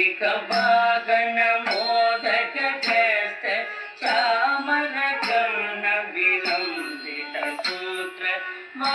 కదలిక వాగన మోదక చేస్త చామర గణ విలంబిత సూత్ర మా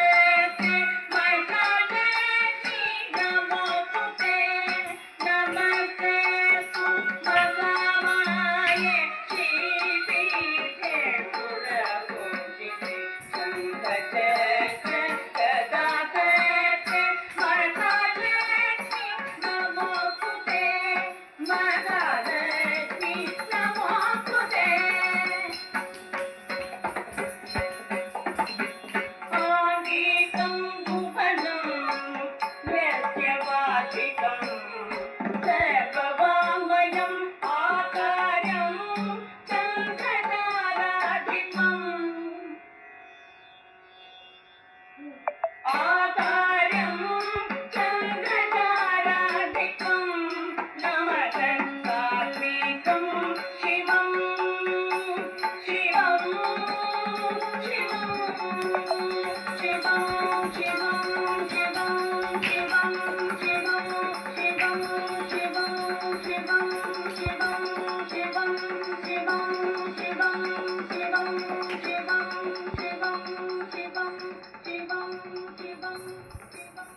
Thank you.